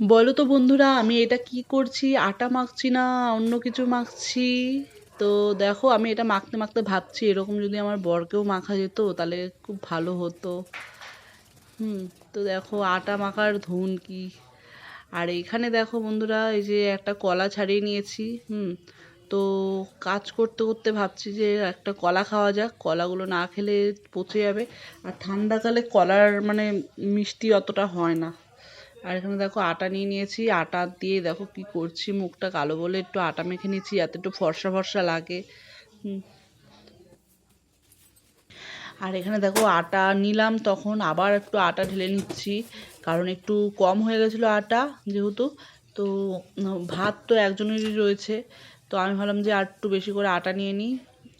বলো তো বন্ধুরা, আমি এটা কি করছি? আটা মাখছি না, অন্য কিছু মাখছি। তো দেখো, আমি এটা মাখতে মাখতে ভাবছি, এরকম যদি আমার বরকেও মাখা যেত, তাহলে খুব ভালো হতো। হুম, তো দেখো, আটা মাখার ধুন কি? আর এখানে দেখো বন্ধুরা, এই যে একটা কলা ছাড়িয়ে নিয়েছি, হুম। তো কাজ করতে করতে ভাবছি যে একটা কলা খাওয়া যাক, কলাগুলো না খেলে পচে যাবে। আর ঠান্ডাকালে কলার মানে মিষ্টি অতটা হয় না। আর এখানে দেখো আটা নিয়ে নিয়েছি। আটা দিয়ে দেখো কি করছি, মুখটা কালো বলে একটু আটা মেখে নিয়েছি যাতে একটু ফর্সা ফর্সা লাগে। আর এখানে দেখো আটা নিলাম, তখন আবার একটু আটা ঢেলে নিচ্ছি, কারণ একটু কম হয়ে গেছিল আটা যেহেতু। তো ভাত তো একজনেরই রয়েছে, তো আমি ভাবলাম যে আর একটু বেশি করে আটা নিয়ে নিই।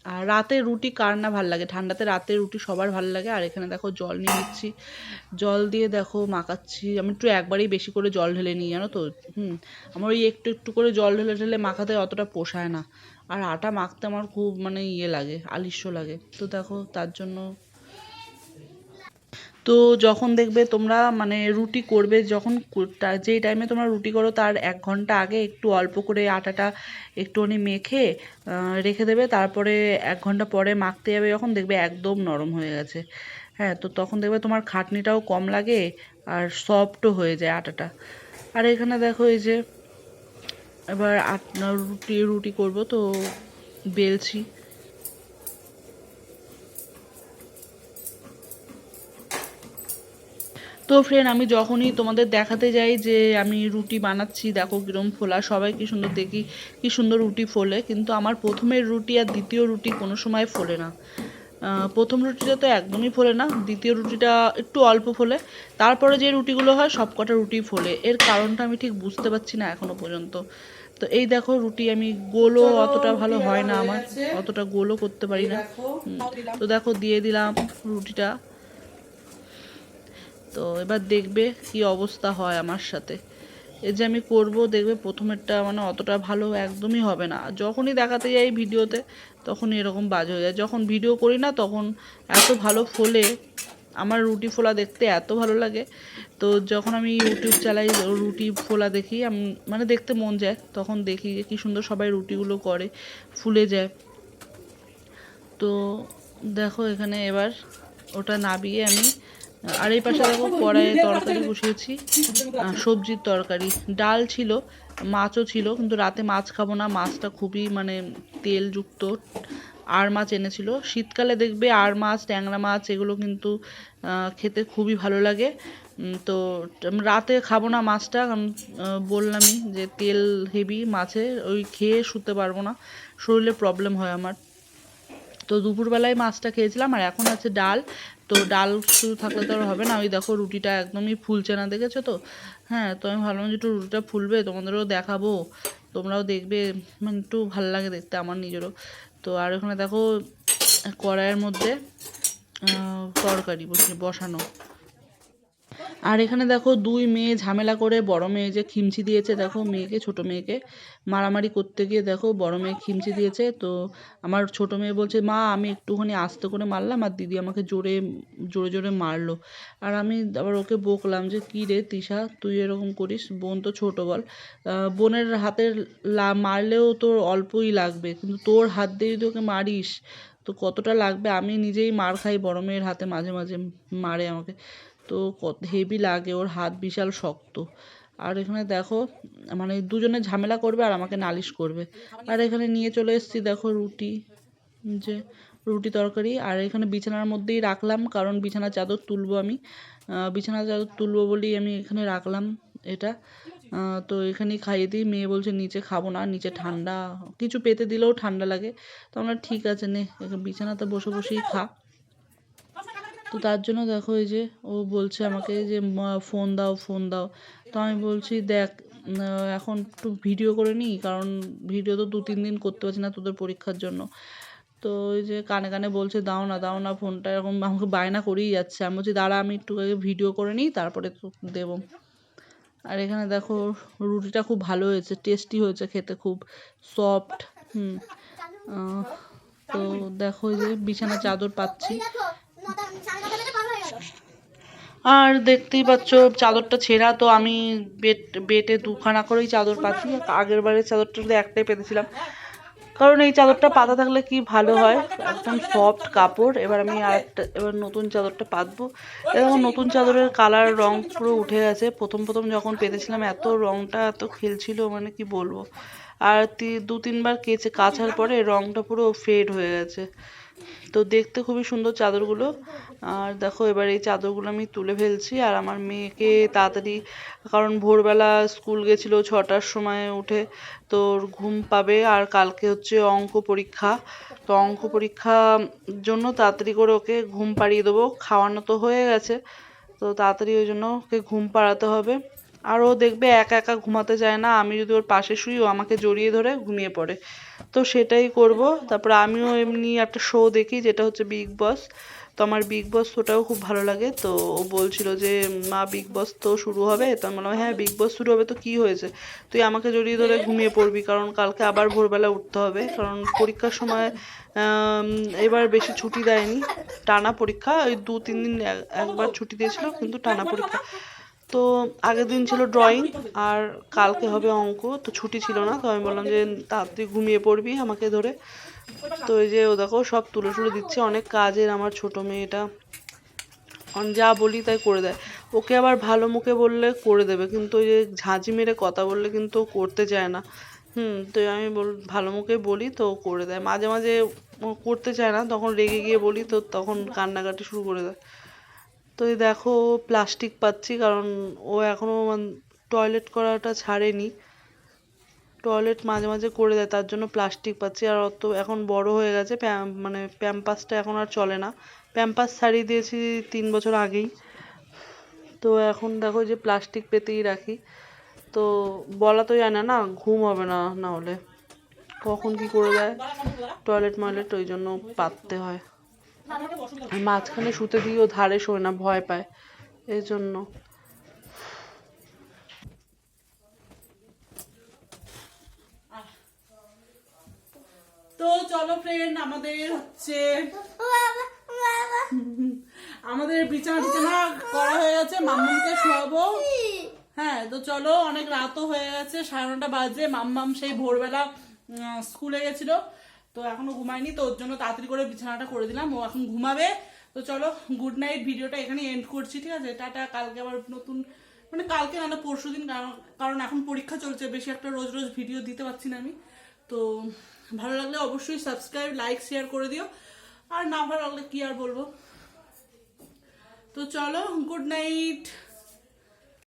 আর রাতে রুটি কার না ভালো লাগে? ঠান্ডাতে রাতে রুটি সবার ভালো লাগে। আর এখানে দেখো জল নিয়ে নিচ্ছি। জল দিয়ে দেখো মাখাচ্ছি। আমি একটু একবারেই বেশি করে জল ঢেলে নিই, জানো তো? হুম। আমার ওই একটু একটু করে জল ঢেলে ঢেলে মাখাতে অতটা পোষায় না। আর আটা মাখতে আমার খুব মানে ইয়ে লাগে, আলিস্য লাগে। তো দেখো তার জন্য তো যখন দেখবে তোমরা মানে রুটি করবে, যখন যেই টাইমে তোমরা রুটি করো, তার এক ঘণ্টা আগে একটু অল্প করে আটাটা একটুখানি মেখে রেখে দেবে, তারপরে এক ঘণ্টা পরে মাখতে যাবে, যখন দেখবে একদম নরম হয়ে গেছে। হ্যাঁ তো তখন দেখবে তোমার খাটনিটাও কম লাগে আর সফটও হয়ে যায় আটাটা। আর এখানে দেখো এই যে, এবার রুটি রুটি করব, তো বেলছি। তো ফ্রেন্ড আমি যখনই তোমাদের দেখাতে যাই যে আমি রুটি বানাচ্ছি দেখো কিরম ফোলা সবাই কি সুন্দর দেখি কি সুন্দর রুটি ফোলে কিন্তু আমার প্রথমের রুটি আর দ্বিতীয় রুটি কোনো সময় ফোলে না। প্রথম রুটিটা তো একদমই ফোলে না দ্বিতীয় রুটিটা একটু অল্প ফোলে তারপরে যে রুটিগুলো হয় সব কটা রুটি ফোলে। এর কারণটা আমি ঠিক বুঝতে পারছি না এখনও পর্যন্ত। তো এই দেখো রুটি আমি গোলও অতটা ভালো হয় না আমার অতটা গোলও করতে পারি না। তো দেখো দিয়ে দিলাম রুটিটা। তো এবার দেখবে কি অবস্থা হয় আমার সাথে। এই যে আমি করব, দেখবে প্রথমেরটা মানে অতটা ভালো একদমই হবে না। যখনই দেখাতে যাই ভিডিওতে তখন এরকম বাজ হয়ে যায়। যখন ভিডিও করি না, তখন এত ভালো ফোলে, আমার রুটি ফোলা দেখতে এত ভালো লাগে। তো যখন আমি ইউটিউব চালাই, রুটি ফোলা দেখি, আমি মানে দেখতে মন যায়, তখন দেখি যে কী সুন্দর সবাই রুটিগুলো করে, ফুলে যায়। তো দেখো এখানে এবার ওটা নাবিয়ে আমি আর এই পাশে দেখো কড়াইয়ে তরকারি বসিয়েছি সবজির তরকারি। ডাল ছিল, মাছও ছিল, কিন্তু রাতে মাছ খাব না, মাছটা খুবই মানে তেলযুক্ত। আর মাছ এনেছিল। শীতকালে দেখবে আর মাছ, ট্যাংরা মাছ, এগুলো কিন্তু খেতে খুবই ভালো লাগে। তো রাতে খাব না মাছটা বললামই যে তেল হেভি মাছে, ওই খেয়ে শুতে পারব না, শরীরে প্রবলেম হয় আমার। তো দুপুরবেলায় মাছটা খেয়েছিলাম, আর এখন আছে ডাল। তো ডাল শুধু থাকলে তো আর হবে না। ওই দেখো রুটিটা একদমই ফুলছে না, দেখেছ তো? হ্যাঁ তো আমি ভাবলাম যে একটু রুটিটা ফুলবে, তোমাদেরও দেখাবো। তোমরাও দেখবে মানে একটু ভালো লাগে দেখতে আমার নিজেরও। তো আর ওখানে দেখো কড়াইয়ের মধ্যে তরকারি বসে বসানো। আর এখানে দেখো দুই মেয়ে ঝামেলা করে, বড় মেয়ে যে খিমচি দিয়েছে, দেখো মেয়েকে, ছোট মেয়েকে মারামারি করতে গিয়ে দেখো বড় মেয়ে খিমচি দিয়েছে। তো আমার ছোট মেয়ে বলছে, মা, আমি একটুখানি আস্তে করে মারলাম আর দিদি আমাকে জোরে জোরে জোরে মারলো। আর আমি আবার ওকে বকলাম যে, কী রে তিশা, তুই এরকম করিস? বোন তো ছোটো বল। বোনের হাতের লা, মারলেও তোর অল্পই লাগবে, কিন্তু তোর হাত দিয়ে যদি ওকে মারিস, তো কতটা লাগবে? আমি নিজেই মার খাই, বড় মেয়ের হাতে মাঝে মাঝে মারে আমাকে। তো কত হেভি লাগে, ওর হাত বিশাল শক্ত। আর এখানে দেখো মানে দুজনে ঝামেলা করবে আর আমাকে নালিশ করবে। আর এখানে নিয়ে চলে এসেছি দেখো রুটি, যে রুটি তরকারি। আর এখানে বিছানার মধ্যেই রাখলাম, কারণ বিছানার চাদর তুলবো আমি। বিছানার চাদর তুলবো বলেই আমি এখানে রাখলাম এটা। তো এখানেই খাইয়ে দিই। মেয়ে বলছে, নিচে খাব না, নিচে ঠান্ডা। কিছু পেতে দিলেও ঠান্ডা লাগে। তো আমরা ঠিক আছে, নে বিছানাতে বসে বসেই খা। তো তার জন্য দেখো এই যে ও বলছে আমাকে যে ফোন দাও ফোন দাও। তো আমি বলছি, দেখ এখন একটু ভিডিও করে নিই, কারণ ভিডিও তো দু, তিন দিন করতে পারছি না তোদের পরীক্ষার জন্য। তো ওই যে কানে কানে বলছে, দাও না দাও না ফোনটা এরকম আমাকে বায়না করেই যাচ্ছে। আমি বলছি, দাঁড়া, আমি একটু আগে ভিডিও করে নিই, তারপরে তো দেবো। আর এখানে দেখো, রুটিটা খুব ভালো হয়েছে টেস্টি হয়েছে খেতে খুব সফট হুম। তো দেখো যে বিছানা চাদর পাচ্ছি। আর দেখতেই পাচ্ছ, চাদরটা ছেঁড়া, তো আমি বেড বেডে দুখানা করেই চাদর পাচ্ছি। আগের বারের চাদরটাতে একটাই পেতেছিলাম। কারণ এই চাদরটা পাতা থাকলে কি ভালো হয়? একদম সফট কাপড়। এবার আমি আরেকটা, এবার নতুন চাদরটা পাতবো। এরকম নতুন চাদরের কালার রং পুরো উঠে গেছে। প্রথম প্রথম যখন পেতেছিলাম, এত রংটা, এত খেলছিল মানে কি বলব? আর দু, তিনবার কেচে, কাচার পরে রংটা পুরো ফেড হয়ে গেছে। তো দেখতে খুবই সুন্দর চাদরগুলো। আর দেখো, এবার এই চাদরগুলো আমি তুলে ফেলছি। আর আমার মেয়েকে তাড়াতাড়ি, কারণ ভোরবেলা স্কুল গেছিল ছটার সময় উঠে তোর ঘুম পাবে। আর কালকে হচ্ছে অঙ্ক পরীক্ষা। তো অঙ্ক পরীক্ষার জন্য তাড়াতাড়ি করে ওকে ঘুম পাড়িয়ে দেবো। খাওয়ানো তো হয়ে গেছে, তো তাড়াতাড়ি ওই জন্য ওকে ঘুম পাড়াতে হবে। আর ও দেখবে একা একা ঘুমাতে চায় না। আমি যদি ওর পাশে শুই, ও আমাকে জড়িয়ে ধরে ঘুমিয়ে পড়ে। তো সেটাই করব। তারপর আমিও এমনি একটা শো দেখি, যেটা হচ্ছে বিগ বস তো আমার বিগ বস শোটাও খুব ভালো লাগে। তো ও বলছিল যে, মা বিগ বস তো শুরু হবে। তো আমি বললাম হ্যাঁ বিগ বস শুরু হবে। তো কি হয়েছে? তুই আমাকে জড়িয়ে ধরে ঘুমিয়ে পড়বি, কারণ কালকে আবার ভোরবেলা উঠতে হবে। কারণ পরীক্ষার সময় এবার বেশি ছুটি দেয়নি। টানা পরীক্ষা, ওই দু তিন দিন একবার ছুটি দিয়েছিল, কিন্তু টানা পরীক্ষা। তো আগের দিন ছিল ড্রয়িং আর কালকে হবে অঙ্ক তো ছুটি ছিল না তো আমি বললাম যে তাড়াতাড়ি ঘুমিয়ে পড়বি আমাকে ধরে। তো এই যে ও দেখো সব তুলে তুলে দিচ্ছে অনেক কাজের আমার ছোট মেয়েটা। অন- যা বলি তাই করে দেয়। ওকে আবার ভালো মুখে বললে করে দেবে কিন্তু ওই যে ঝাঁঝি মেরে কথা বললে কিন্তু করতে চায় না। হুম তো আমি বল ভালো মুখে বলি তো করে দেয়। মাঝে মাঝে করতে চায় না তখন রেগে গিয়ে বলি তো তখন কান্নাকাটি শুরু করে দেয়। তো এই দেখো প্লাস্টিক পাচ্ছি, কারণ ও এখনও টয়লেট করাটা ছাড়েনি। টয়লেট মাঝে মাঝে করে দেয়, তার জন্য প্লাস্টিক পাচ্ছি। আর অত এখন বড় হয়ে গেছে মানে প্যাম্পাসটা এখন আর চলে না। প্যাম্পাস ছাড়িয়ে দিয়েছি তিন বছর আগেই। তো এখন দেখো যে প্লাস্টিক পেতেই রাখি। তো বলা তো জানে না ঘুম হবে না না হলে। কখন কি করে দেয়? টয়লেট ময়লেট ওই জন্য পাততে হয়। মাঝখানে শুতে ও ধারে শোয় না, ভয় পায়। এই জন্য। তো চলো ফ্রেন্ড আমাদের হচ্ছে আমাদের বিছানা করা হয়ে গেছে, মাম্মামকে শোয়াবো। হ্যাঁ তো চলো, অনেক রাতও হয়ে গেছে, সাড়ে নটা বাজে, মাম্মাম সেই ভোরবেলা স্কুলে গেছিল। তো এখনও ঘুমায়নি, তো ওর জন্য তাড়াতাড়ি করে বিছানাটা করে দিলাম, ও এখন ঘুমাবে। তো চলো গুড নাইট ভিডিওটা এখানে এন্ড করছি, ঠিক আছে? টাটা, কালকে আবার নতুন মানে কালকে না পরশু দিন, কারণ এখন পরীক্ষা চলছে, বেশি একটা রোজ রোজ ভিডিও দিতে পারছি না আমি। তো ভালো লাগলে অবশ্যই সাবস্ক্রাইব লাইক শেয়ার করে দিও। আর না ভালো লাগলে কি আর বলব? তো চলো গুড নাইট